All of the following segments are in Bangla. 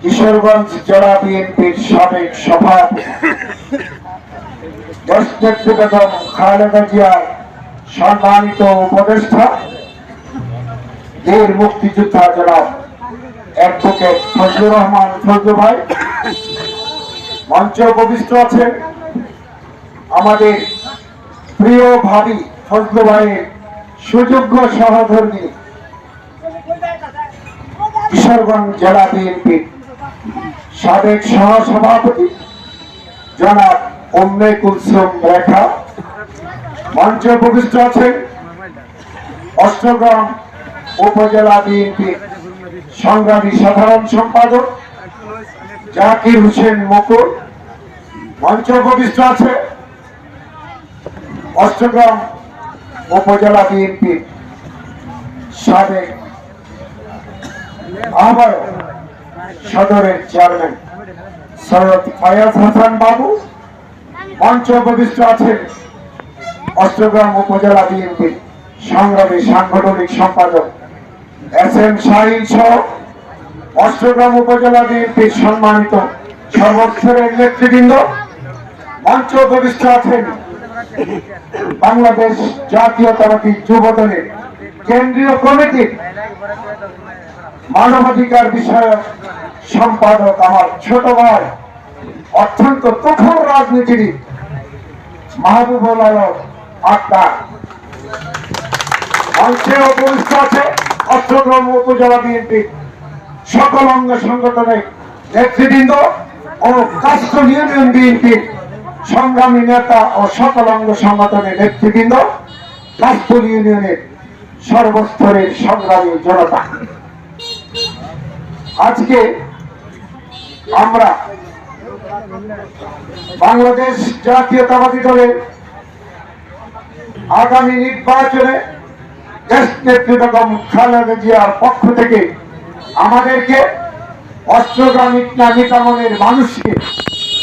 কিশোরগঞ্জ জেলা বিএনপির সাবেক সভাপতি বেগম খালেদা জিয়ার সম্মানিত উপদেষ্টা, বীর মুক্তিযোদ্ধা জনাব অ্যাডভোকেট ফজলুর রহমান ফজলু ভাই, মঞ্চে উপবিষ্ট আছেন আমাদের প্রিয় ভাবি ফজলু ভাইয়ের সুযোগ্য সহধর্মী কিশোরগঞ্জ জেলা বিএনপির সাবেক সহসভাপতি জনাব উম্মে কুলসুম রেখা। মঞ্চে উপবিষ্ট আছেন অষ্টগ্রাম উপজেলা বিএনপির সংগ্রামী সাধারণ সম্পাদক জাকির হোসেন মুকুল। মঞ্চ উপবিষ্ট আছে অষ্টগ্রাম উপজেলা বিএনপির সাবেক আহ্বায়ক সদরের চেয়ারম্যান সৈয়দ ফায়াজ হাসান বাবু, মঞ্চে উপবিষ্ট আছেন অষ্টগ্রাম উপজেলা বিএনপির সংগ্রামী সাংগঠনিক সম্পাদক এস এম শাহিন সহ অষ্টগ্রাম উপজেলা বিএনপির সম্মানিত সর্বস্তরের নেতৃবৃন্দ, মঞ্চে উপবিষ্ট আছেন বাংলাদেশ জাতীয়তাবাদী যুব দলের কেন্দ্রীয় কমিটির মানবাধিকার বিষয়ক সম্পাদক আমার ছোট ভাই, অত্যন্ত তুখর রাজনীতিবিদ, মাহবুবুল আলম আক্তার। সকল অঙ্গ সংগঠনের নেতৃবৃন্দ ও কাস্ট ইউনিয়ন সংগ্রামী নেতা ও সকল অঙ্গ সংগঠনের নেতৃবৃন্দ কাস্টল ইউনিয়নের সর্বস্তরের সংগ্রামী জনতা। আজকে আমরা বাংলাদেশ জাতীয়তাবাদী দলের আগামী নির্বাচনে দেশ নেত্রী বেগম খালেদা জিয়ার পক্ষ থেকে আমাদেরকে অস্ত্রগ্রাম ইসলামী কামনের মানুষকে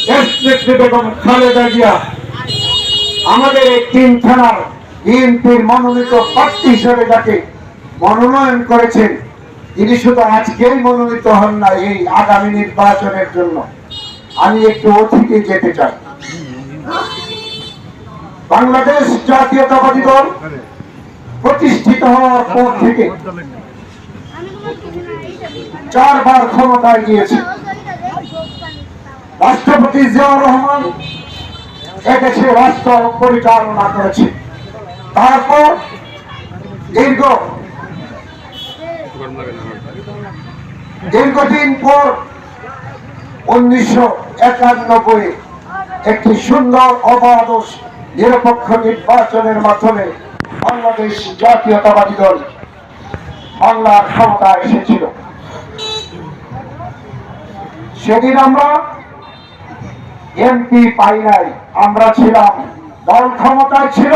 দেশ নেত্রী বেগম খালেদা জিয়া আমাদের এই তিন থানার বিএনপির মনোনীত প্রার্থী হিসেবে যাকে মনোনয়ন করেছেন তিনি শুধু আজকেই মনোনীত হন না এই আগামী নির্বাচনের জন্য। আমি একটু অতীতে যেতে চাই। বাংলাদেশ জাতীয়তাবাদী দল প্রতিষ্ঠিত হওয়ার পর থেকে চারবার ক্ষমতায় গিয়েছে। রাষ্ট্রপতি জিয়াউর রহমান এদেশে রাষ্ট্র পরিচালনা করেছে। তারপর দীর্ঘ দীর্ঘদিন পর উনিশশো একানব্বই একটি সুন্দর, অবাধ নিরপেক্ষ নির্বাচনের মাধ্যমে বাংলাদেশ জাতীয়তাবাদী দল বাংলার ক্ষমতায় এসেছিল। সেদিন আমরা এমপি পাই নাই, আমরা ছিলাম, দল ক্ষমতায় ছিল,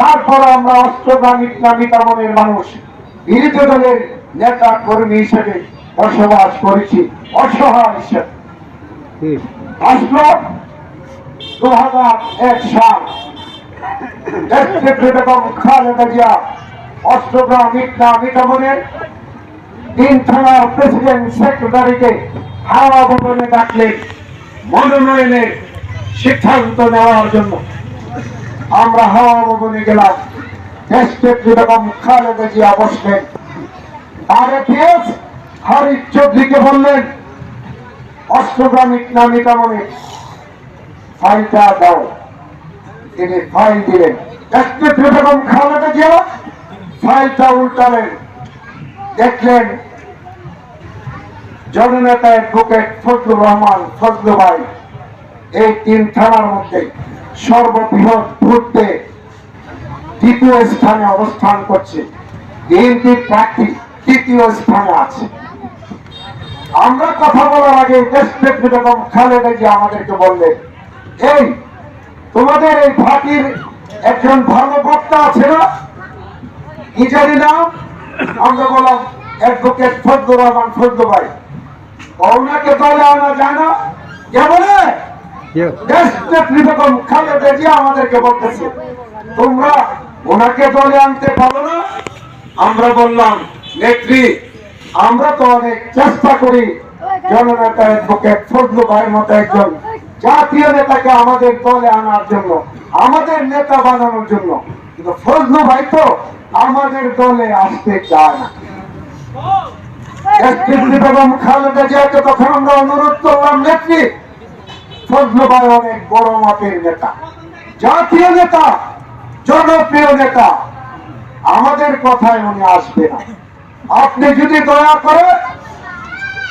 তারপর আমরা অস্ত্রগামী কামনের মানুষ, বিরোধী দলের নেতা কর্মী হিসেবে বসবাস করেছি অসহায় আসলো দু হাজার এক সাল। বেগম খালেদা জিয়া অষ্টগ্রাম তিন থানার প্রেসিডেন্ট সেক্রেটারিকে হাওয়া ভবনে ডাকলেন মনোনয়নের সিদ্ধান্ত নেওয়ার জন্য। আমরা হাওয়া ভবনে গেলাম। দেশনেত্রী বেগম খালেদা জিয়া বসলেন। তারে পিএস হরিশ চৌধুরীকে বললেন অষ্টগ্রামিক নামে কামনে ফাইলটা দাও। তিনি ফাইল দিলেন। দেশনেত্রী বেগম খালেদা জিয়া, ফাইলটা উল্টালেন। দেখলেন জননেতা অ্যাডভোকেট ফজলুর রহমান, ফজলু ভাই, এই তিন থানার মধ্যে সর্ববৃহৎ ভোটে দ্বিতীয় স্থানে অবস্থান করছে। বিএনপির প্রার্থী তৃতীয় স্থানে আছে। আমরা কথা বলার আগে নেত্রী বেগম খালেদা জি আমাদেরকে বললেন এই তোমাদের এই পার্টির একজন বক্তা আছে না? কি জানি না? আমরা বললাম অ্যাডভোকেট ফজলুর রহমান ফজলু ভাই। ওনাকে দলে আনা যায় না? কে বলে? বেগম খালেদা আমাদেরকে বলতেছে তোমরা ওনাকে দলে আনতে পারো না? আমরা বললাম নেত্রী আমরা তো অনেক চেষ্টা করি জননেতা অ্যাডভোকেট ফজলু ভাইয়ের মতো একজন জাতীয় নেতাকে আমাদের দলে আনার জন্য, আমাদের নেতা বানানোর জন্য। কিন্তু ফজলু ভাই তো আমাদের দলে আসতে চায় না। আমাদের কথায় উনি আসবে না। আপনি যদি দয়া করে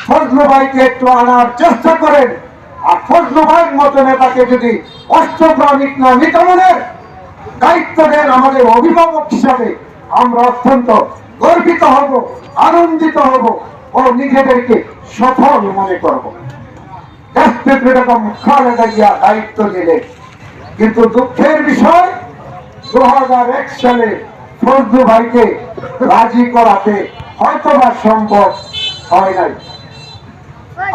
ফজলু ভাইকে একটু আনার চেষ্টা করেন, আর ফজলু ভাইয়ের মতো নেতাকে যদি অষ্টপ্রাণিক না নিতমনের দায়িত্ব দেন আমাদের অভিভাবক হিসাবে, আমরা অত্যন্ত গর্বিত হব, আনন্দিত হব ও নিজেদেরকে সফল মনে করব। এরকম খালেদা জিয়া দায়িত্ব দিলেন কিন্তু দুঃখের বিষয় দু সালে ফজলু ভাইকে রাজি করাতে হয়তোবা সম্ভব হয় নাই।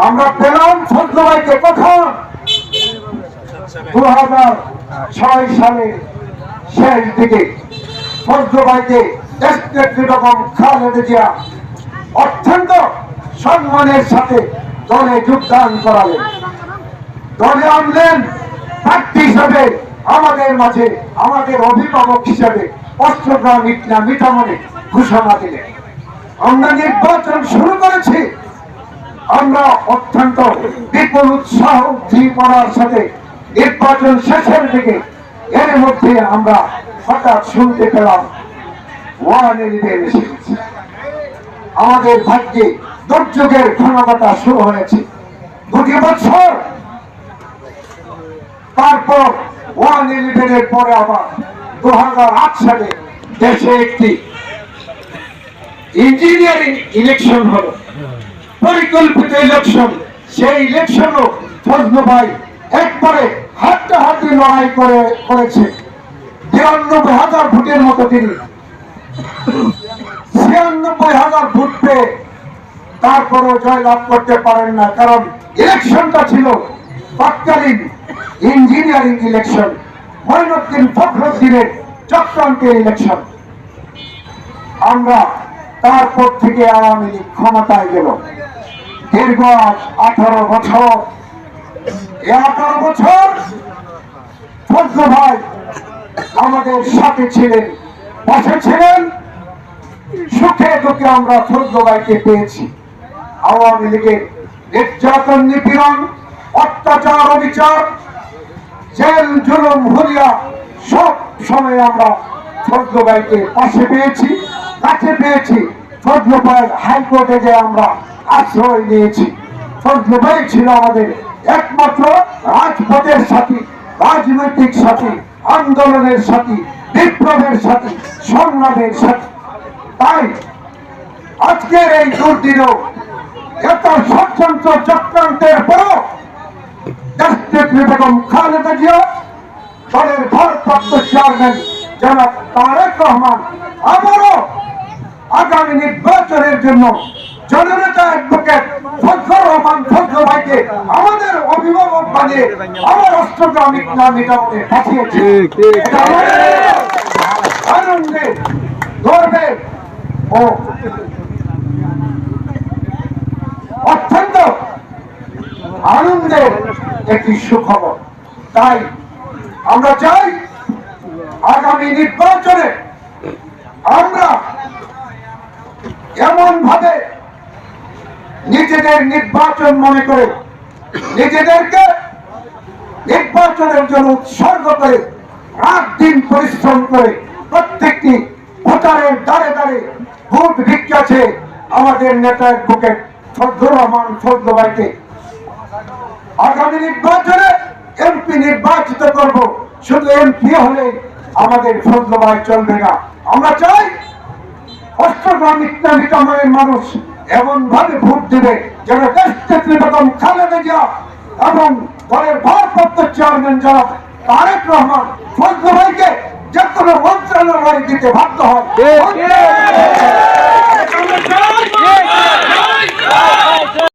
আমরা পেলাম ভাইকে কখন দু হাজার ছয় সালে শেষ দিকে। জিয়া অত্যন্ত সম্মানের সাথে দলে যোগদান করালেন। দলে আনলেন প্রার্থী হিসাবে আমাদের মাঝে, আমাদের অভিভাবক হিসাবে অস্ত্রগ্রাম ইটনা মিঠামনে ঘোষণা দিলেন। আমরা নির্বাচন শুরু করেছি। আমরা অত্যন্ত বিপুল উৎসাহ পড়ার সাথে নির্বাচন শেষের দিকে এর মধ্যে আমরা হঠাৎ শুনতে পেলাম আমাদের ভাগ্যে দুর্যোগের ঘনঘটা শুরু হয়েছে। দুটি বছর। তারপর ওয়ান ইলেভেনের পরে আবার দু হাজার আট সালে দেশে একটি ইঞ্জিনিয়ারিং ইলেকশন হলো। পরিকল্পিত ইলেকশন সেই ইলেকশনও ফজলু ভাই একবারে হাড্ডাহাড্ডি লড়াই করে করেছে। বিরানব্বই হাজার ভোটের মতো তিনি। ছিয়ানব্বই হাজার ভোট পেয়ে জয়লাভ করতে পারেন না, কারণ ইলেকশনটা ছিল তৎকালীন ইঞ্জিনিয়ারিং ইলেকশন মঈনুদ্দিন ফখরুদ্দিনের চক্রান্তের ইলেকশন আমরা তারপর থেকে আওয়ামী লীগ ক্ষমতায় গেল। দীর্ঘ আঠারো বছর এ আঠারো বছর ফজলু ভাই আমাদের সাথে ছিলেন, পাশে ছিলেন। সুখে দুঃখে আমরা ফজলু ভাইকে পেয়েছি। আওয়ামী লীগের নির্যাতন, নিপীড়ন, অত্যাচার, অবিচার, জেল, জুলুম, হুলিয়া, সব সময় আমরা ফজলু ভাইকে পাশে পেয়েছি। কাছে পেয়েছি। ফজলু ভাইয়ের হাইকোর্টে যে আমরা আশ্রয় নিয়েছি। ফজলু ভাই ছিল আমাদের একমাত্র রাজপথের সাথী, রাজনৈতিক সাথী, আন্দোলনের সাথী, বিপ্লবের সাথী, সংগ্রামের সাথী। তাই আজকের এই দুর্দিনও এত ষড়যন্ত্র চক্রান্তের পরও বেগম খালেদা জিয়া দলের ভারপ্রাপ্ত চেয়ারম্যান জনাব তারেক রহমান আবারও আগামী নির্বাচনের জন্য জননেতা অ্যাডভোকেট ফজলুর রহমান ফজলু ভাইকে আমাদের অভিভাবক বানিয়ে আমার অস্ত্রগ্রাম ইকনা নিগমনে পাঠিয়েছে। আনন্দে গর্বে ও অত্যন্ত আনন্দের একটি সুখবর। তাই আমরা চাই আগামী নির্বাচনে আমরা এমন ভাবে নিজেদের নির্বাচন মনে করে, নিজেদেরকে নির্বাচনের জন্য উৎসর্গ করে রাত দিন পরিশ্রম করে প্রত্যেকটি ভোটারের দ্বারে দ্বারে ভোট ভিক্ষাছে আমাদের নেতা অ্যাডভোকেট ফজলুর রহমান ফজলু ভাইকে আগামী নির্বাচনে এমপি নির্বাচিত করব। শুধু এমপি হলে আমাদের ফজলু ভাই চলবে না। আমরা চাই অষ্টগ্রাম ইত্যাদি কামানের মানুষ এমন ভাবে ভোট দেবে যেন বেগম খালেদা জিয়া এবং দলের ভারপ্রাপ্ত চেয়ারম্যান যারা তারেক রহমান ফজল ভাইকে যে কোনো মন্ত্রণালয় দিতে বাধ্য হয়।